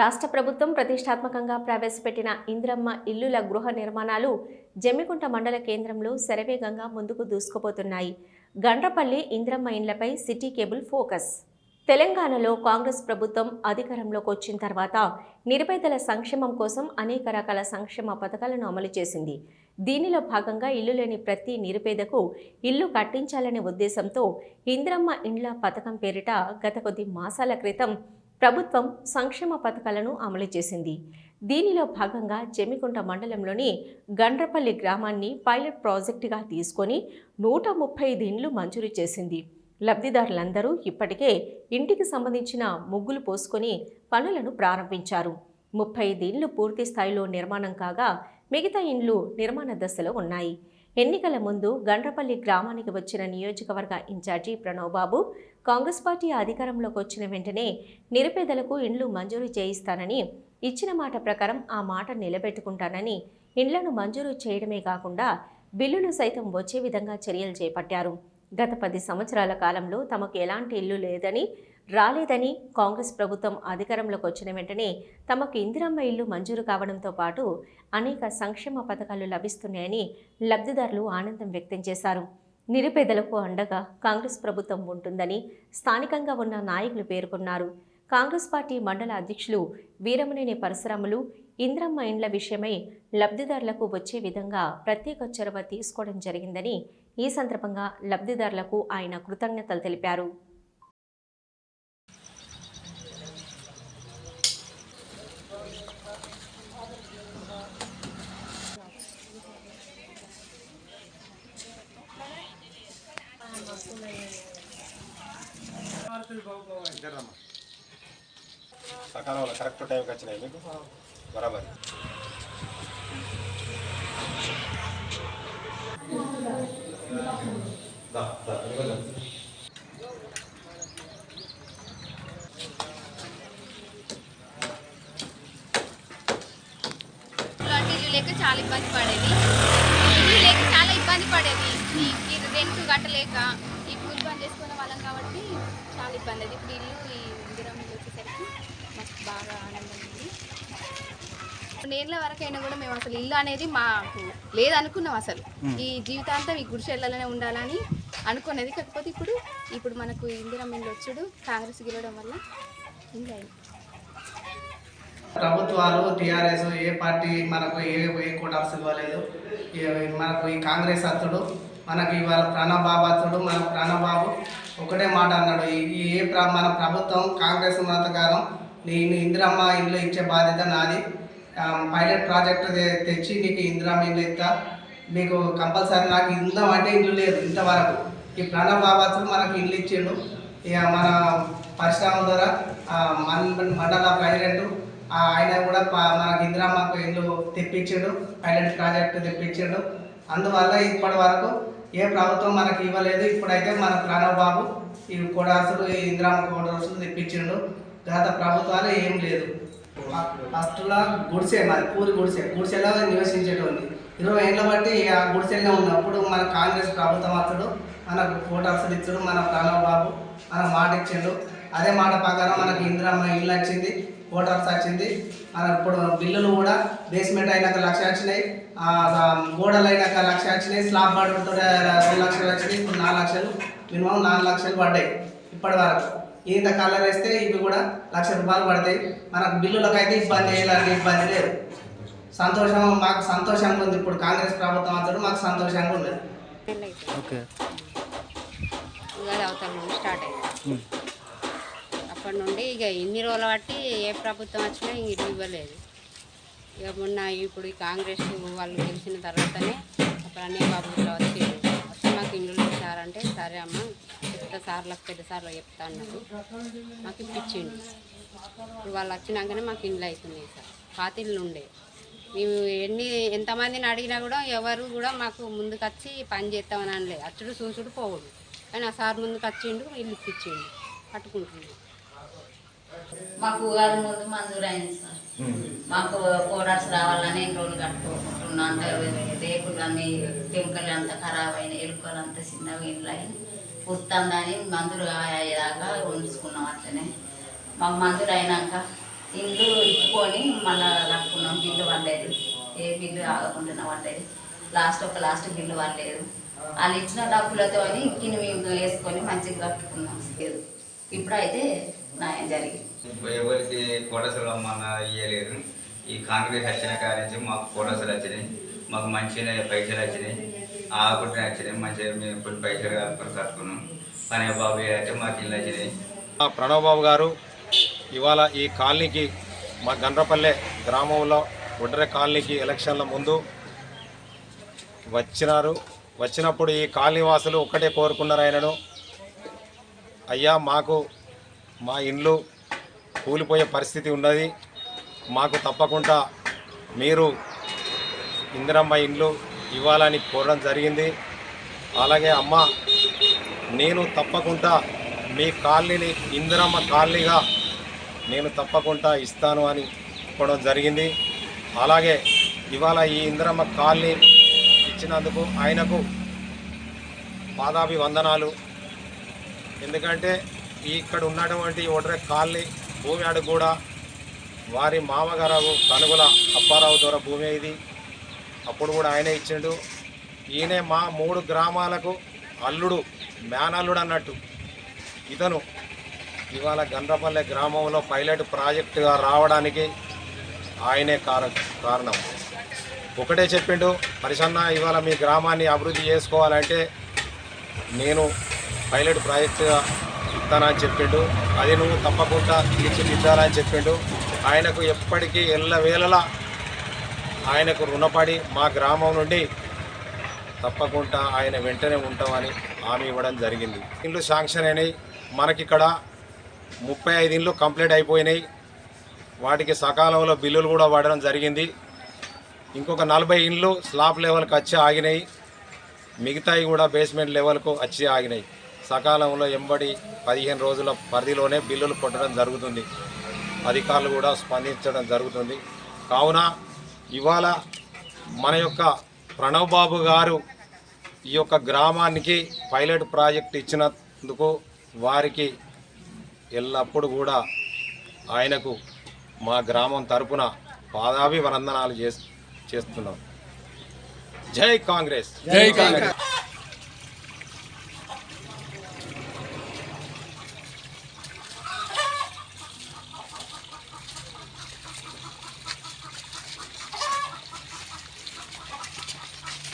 రాష్ట్ర ప్రభుత్వం ప్రతిష్టాత్మకంగా ప్రవేశపెట్టిన ఇంద్రమ్మ ఇల్లుల గృహ నిర్మాణాలు జమ్మికుంట మండల కేంద్రంలో శరవేగంగా ముందుకు దూసుకుపోతున్నాయి. గండ్రపల్లి ఇంద్రమ్మ ఇండ్లపై సిటీ కేబుల్ ఫోకస్. తెలంగాణలో కాంగ్రెస్ ప్రభుత్వం అధికారంలోకి వచ్చిన తర్వాత నిరుపేదల సంక్షేమం కోసం అనేక రకాల సంక్షేమ పథకాలను అమలు చేసింది. దీనిలో భాగంగా ఇల్లు లేని ప్రతి నిరుపేదకు ఇల్లు కట్టించాలనే ఉద్దేశంతో ఇంద్రమ్మ ఇండ్ల పథకం పేరిట గత కొద్ది మాసాల క్రితం ప్రభుత్వం సంక్షేమ పథకాలను అమలు చేసింది. దీనిలో భాగంగా జమికుంట మండలంలోని గండ్రపల్లి గ్రామాన్ని పైలట్ ప్రాజెక్టుగా తీసుకొని నూట ముప్పై ఐదు ఇండ్లు మంజూరు చేసింది. లబ్ధిదారులందరూ ఇప్పటికే ఇంటికి సంబంధించిన ముగ్గులు పోసుకొని పనులను ప్రారంభించారు. ముప్పై ఐదు ఇండ్లు పూర్తి స్థాయిలో నిర్మాణం కాగా మిగతా ఇండ్లు నిర్మాణ దశలో ఉన్నాయి. ఎన్నికల ముందు గండ్రపల్లి గ్రామానికి వచ్చిన నియోజకవర్గ ఇన్ఛార్జి ప్రణవ్బాబు కాంగ్రెస్ పార్టీ అధికారంలోకి వచ్చిన వెంటనే నిరుపేదలకు ఇండ్లు మంజూరు చేయిస్తానని ఇచ్చిన మాట ప్రకారం ఆ మాట నిలబెట్టుకుంటానని ఇండ్లను మంజూరు చేయడమే కాకుండా బిల్లులు సైతం వచ్చే విధంగా చర్యలు చేపట్టారు. గత పది సంవత్సరాల కాలంలో తమకు ఎలాంటి ఇల్లు లేదని రాలేదని కాంగ్రెస్ ప్రభుత్వం అధికారంలోకి వచ్చిన వెంటనే తమకు ఇందిరమ్మ ఇల్లు మంజూరు కావడంతో పాటు అనేక సంక్షేమ పథకాలు లభిస్తున్నాయని లబ్ధిదారులు ఆనందం వ్యక్తం చేశారు. నిరుపేదలకు అండగా కాంగ్రెస్ ప్రభుత్వం ఉంటుందని స్థానికంగా ఉన్న నాయకులు పేర్కొన్నారు. కాంగ్రెస్ పార్టీ మండల అధ్యక్షులు వీరమనేని పరశురాములు ఇంద్రమ్మ ఇండ్ల విషయమై లబ్ధిదారులకు వచ్చే విధంగా ప్రత్యేక చొరవ తీసుకోవడం జరిగిందని ఈ సందర్భంగా లబ్ధిదారులకు ఆయన కృతజ్ఞతలు తెలిపారు. సకాలంలో కరెక్ట్ టైంకి వచ్చినాయి మీకు? బరాబర్. లేక చాలా ఇబ్బంది పడేది లేక చాలా ఇబ్బంది పడేది రెంట్ కట్టలేక ఈ కూలి పని చేసుకునే వాళ్ళం కాబట్టి చాలా ఇబ్బంది అది. ఇప్పుడు ఇల్లు ఈ ఇందిరం వచ్చేసరికి మాకు బాగా ఆనందం ఉంది. నేర్ల వరకైనా కూడా మేము అసలు ఇల్లు అనేది మాకు లేదనుకున్నాం అసలు. ఈ జీవితాంతం ఈ గుడిసెళ్ళలోనే ఉండాలని అనుకున్నది. కాకపోతే ఇప్పుడు ఇప్పుడు మనకు ఇందిరం ఇల్లు వచ్చుడు కాంగ్రెస్ గెలవడం వల్ల ప్రభుత్వాలు టీఆర్ఎస్ ఏ పార్టీ మనకు ఏ ఏ కోటాస్ ఇవ్వలేదు మనకు ఈ కాంగ్రెస్ అత్తుడు మనకి ఇవాళ ప్రాణబాబాతుడు మన ప్రాణబాబు ఒకటే మాట అన్నాడు. ఈ ఏ ప్ర మన ప్రభుత్వం కాంగ్రెస్ ఉన్నంతకాలం నేను ఇందిరమ్మ ఇంట్లో ఇచ్చే బాధ్యత నాది. పైలట్ ప్రాజెక్ట్ తెచ్చి నీకు ఇందిరమ్మ ఇల్లు ఇస్తా మీకు కంపల్సరీ నాకు ఇందం అంటే ఇల్లు లేదు ఇంతవరకు. ఈ ప్రాణబాబాతుడు మనకు ఇల్లు ఇచ్చిండు. ఇక మన పరిశ్రమ ద్వారా మండల ప్రెసిడెంట్ ఆ, ఆయన కూడా మనకి ఇందిరామ్మకు ఇల్లు తెప్పించాడు. Pilot project తెప్పించాడు. అందువల్ల ఇప్పటి వరకు ఏ ప్రభుత్వం మనకి ఇవ్వలేదు. ఇప్పుడైతే మన ప్రణవ్ బాబు ఈ కోడాసులు ఈ ఇందిరామ్మ కోడాసులు తెప్పించిండు. గత ప్రభుత్వాలు ఏం లేదు. ఫస్ట్లో గుడిసె మరి పూరి గుడిసె. గుడిసెలో నివసించేటోంది ఇరవై ఏళ్ళ బట్టి ఆ గుడిసెలో ఉన్నప్పుడు మన కాంగ్రెస్ ప్రభుత్వం అతడు మనకు కోటాసులు ఇచ్చాడు మన ప్రణవ్ బాబు. మన మాట ఇచ్చిండు. అదే మాట ప్రకారం మనకి ఇందిరమ్మ ఇల్లు వచ్చింది. ఓటర్స్ వచ్చింది మన ఇప్పుడు బిల్లులు కూడా బేస్మెంట్ అయినాక లక్ష వచ్చినాయి. గోడలు అయినాక లక్ష వచ్చినాయి. స్లాబ్ పడుతుంటే రెండు లక్షలు వచ్చినాయి. ఇప్పుడు నాలుగు లక్షలు. మినిమం నాలుగు లక్షలు పడ్డాయి ఇప్పటి వరకు. ఇంత కలర్ వేస్తే ఇవి కూడా లక్ష రూపాయలు పడతాయి. మనకు బిల్లులకు అయితే ఇబ్బంది ఎలాంటి ఇబ్బంది లేదు. సంతోషం మాకు సంతోషంగా ఉంది. ఇప్పుడు కాంగ్రెస్ ప్రభుత్వం అంతటి మాకు సంతోషంగా ఉంది. ఓకే. స్టార్ట్ అయింది అప్పటి నుండి ఇక ఇన్ని రోజులు బట్టి ఏ ప్రభుత్వం వచ్చినా ఇంక ఇవ్వలేదు. ఇక మొన్న ఇప్పుడు ఈ కాంగ్రెస్ వాళ్ళు గెలిచిన తర్వాతనే అప్పుడు బాబు ఇట్లా వచ్చి వస్తే మాకు ఇల్లు ఇచ్చారంటే సరే అమ్మ పెద్ద సార్లకు పెద్ద సార్లు చెప్తా అన్నారు. మాకు ఇప్పించిండు ఇప్పుడు వాళ్ళు వచ్చినాకనే మాకు ఇండ్లు అవుతున్నాయి సార్. పాత ఉండే. మేము ఎన్ని ఎంతమందిని అడిగినా కూడా ఎవరు కూడా మాకు ముందుకు వచ్చి పని చేస్తామని అనలేదు అచ్చుడు చూసుడు పోవుడు. కానీ ఆ సార్ ముందుకు వచ్చిండు ఇల్లు ఇప్పించిండు. పట్టుకుంటున్నాం మాకు ఉగాది ముందు మంజూరు అయింది సార్. మాకు కోడార్స్ రావాలని ఎన్ని రోజులు కట్టుకుంటున్నా అంటే రేకులు అన్ని టెంకలు అంతా ఖరాబ్ అయినాయి ఎలుకలు అంతా చిన్నవి ఇండ్లు అయి పుస్తుందని మంజూరు అయ్యేదాకా ఉంచుకున్నాం అట్లనే. మాకు మంజూరు అయినాక ఇల్లు ఇప్పుకొని మళ్ళా కట్టుకున్నాం బిల్లు పడలేదు. ఏ బిల్లు ఆగకుండా పడ్డది లాస్ట్ ఒక లాస్ట్ బిల్లు పడలేదు. వాళ్ళు ఇచ్చిన డబ్బులతో కింద మేము వేసుకొని మంచిగా కట్టుకున్నాం. ఇప్పుడైతే న్యాయం జరిగింది. ఎవరికి కోటసలు మన ఇయ్యలేదు. ఈ కాంగ్రెస్ వచ్చిన కాడ మాకు కోటసలు వచ్చినాయి. మాకు మంచిగా పైసలు వచ్చినాయి. ఆకుట్టిన వచ్చినాయి. మంచిగా మేము ఇప్పుడు పైసలు కలుపుకొని కట్టుకున్నాం. పని బాబు అయితే మాకు ఇల్లు వచ్చినాయి. ప్రణవ్ బాబు గారు ఇవాళ ఈ కాలనీకి మా గండ్రపల్లె గ్రామంలో ఒడ్రె కాలనీకి ఎలక్షన్ల ముందు వచ్చినారు. వచ్చినప్పుడు ఈ కాలనీ వాసులు ఒక్కటే కోరుకున్నారు ఆయనను. అయ్యా మాకు మా ఇండ్లు కూలిపోయే పరిస్థితి ఉన్నది. మాకు తప్పకుండా మీరు ఇందిరమ్మ ఇండ్లు ఇవ్వాలని కోరడం జరిగింది. అలాగే అమ్మ నేను తప్పకుండా మీ కాలనీని ఇందిరమ్మ కాలనీగా నేను తప్పకుండా ఇస్తాను అని చెప్పడం జరిగింది. అలాగే ఇవాళ ఈ ఇందిరమ్మ కాలనీ ఇచ్చినందుకు ఆయనకు పాదాభివందనాలు. ఎందుకంటే ఇక్కడ ఉన్నటువంటి ఒడ్రే కాలనీ భూమి అడుగు కూడా వారి మామగారు కనుగొల అప్పారావు ద్వారా భూమి ఇది అప్పుడు కూడా ఆయనే ఇచ్చిండు. ఈయనే మా మూడు గ్రామాలకు అల్లుడు మేనల్లుడు అన్నట్టు. ఇతను ఇవాళ గండ్రపల్లె గ్రామంలో పైలట్ ప్రాజెక్టుగా రావడానికి ఆయనే కార కారణం. ఒకటే చెప్పిండు పరిసన్న ఇవాళ మీ గ్రామాన్ని అభివృద్ధి చేసుకోవాలంటే నేను పైలట్ ప్రాజెక్టుగా ఇస్తానని చెప్పిండు. అది నువ్వు తప్పకుండా తీర్చిదిద్దాలని చెప్పిండు. ఆయనకు ఎప్పటికీ ఎల్లవేళలా ఆయనకు రుణపడి మా గ్రామం నుండి తప్పకుండా ఆయన వెంటనే ఉంటామని హామీ ఇవ్వడం జరిగింది. ఇల్లు శాంక్షన్ అయినాయి. మనకిక్కడ ముప్పై ఐదు ఇళ్ళు కంప్లీట్ అయిపోయినాయి. వాటికి సకాలంలో బిల్లులు కూడా పడడం జరిగింది. ఇంకొక నలభై ఇండ్లు స్లాబ్ లెవెల్కి వచ్చి ఆగినాయి. మిగతాయి కూడా బేస్మెంట్ లెవెల్కు వచ్చి ఆగినాయి. సకాలంలో ఎంబడి పదిహేను రోజుల పరిధిలోనే బిల్లులు కొట్టడం జరుగుతుంది. అధికారులు కూడా స్పందించడం జరుగుతుంది. కావున ఇవాళ మన యొక్క ప్రణవ్ బాబు గారు ఈ యొక్క గ్రామానికి పైలట్ ప్రాజెక్ట్ ఇచ్చినందుకు వారికి ఎల్లప్పుడూ కూడా ఆయనకు మా గ్రామం తరపున పాదాభివందనాలు చేస్తున్నాం. జై కాంగ్రెస్. జై కాంగ్రెస్.